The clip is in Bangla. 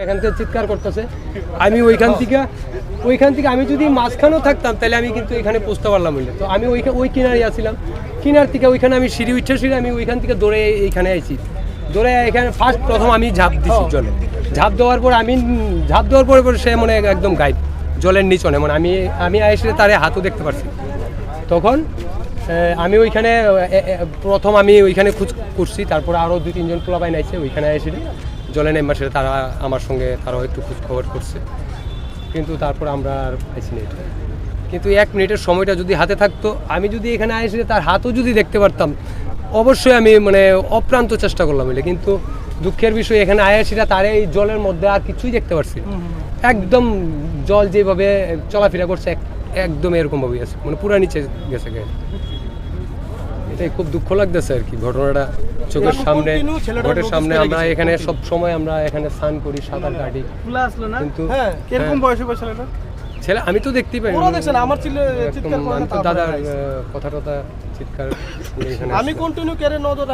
এখান থেকে চিৎকার করতেছে। আমি ওইখান থেকে ওইখান থেকে আমি যদি মাঝখানেও থাকতাম, তাহলে আমি কিন্তু এখানে পারলাম বললে তো আমি ওইখানে ওই কিনারে আসছিলাম কিনার থেকে ওইখানে আমি সিঁড়ি উঠে সিঁড়ি আমি ওইখান থেকে দৌড়ে এইখানে দৌড়ে এখানে ফার্স্ট প্রথম আমি ঝাঁপ জলে। ঝাঁপ দেওয়ার পর আমি ঝাঁপ দেওয়ার পরে পরে সে মনে একদম গাইড জলের নিচনে মানে আমি আমি এসে তারে হাতও দেখতে পারছি। তখন আমি ওইখানে প্রথম আমি ওইখানে খুঁজ করছি। তারপরে আরও দুই তিনজন পোলাবাই নাইছে, ওইখানে এসে জলে নেমে সেটা তারা আমার সঙ্গে, তারাও একটু খোঁজ খবর করছে। কিন্তু তারপর আমরা আর পাইছি না এটা। কিন্তু এক মিনিটের সময়টা যদি হাতে থাকতো, আমি যদি এখানে এসে তার হাতও যদি দেখতে পারতাম, অবশ্যই আমি মানে অপ্রান্ত চেষ্টা করলাম এটা কিন্তু দুঃখের বিষয়, এখানে আয়াসিরা তার এই জলের মধ্যে আর কিছুই দেখতে পারছি একদম জল যেভাবে চলাফেরা করছে, এক- একদম এরকম ভাবেই আছে। মানে পুরা নিচে গেছে গায়ে এটাই খুব দুঃখ লাগতেছে আর কি। ঘটনাটা চোখের সামনে ঘটের সামনে আমরা এখানে। সব সময় আমরা এখানে স্নান করি সাঁতার কাটি। কিন্তু হ্যাঁ হ্যাঁ, বয়স হবে ছেলেটা? ছেলে আমি তো দেখতেই পাই ওরা দেখছেন আমার ছিল চিৎকার করে দাদার কথা টথা চিৎকার আমি কন্টিনিউ কেড়ে নজর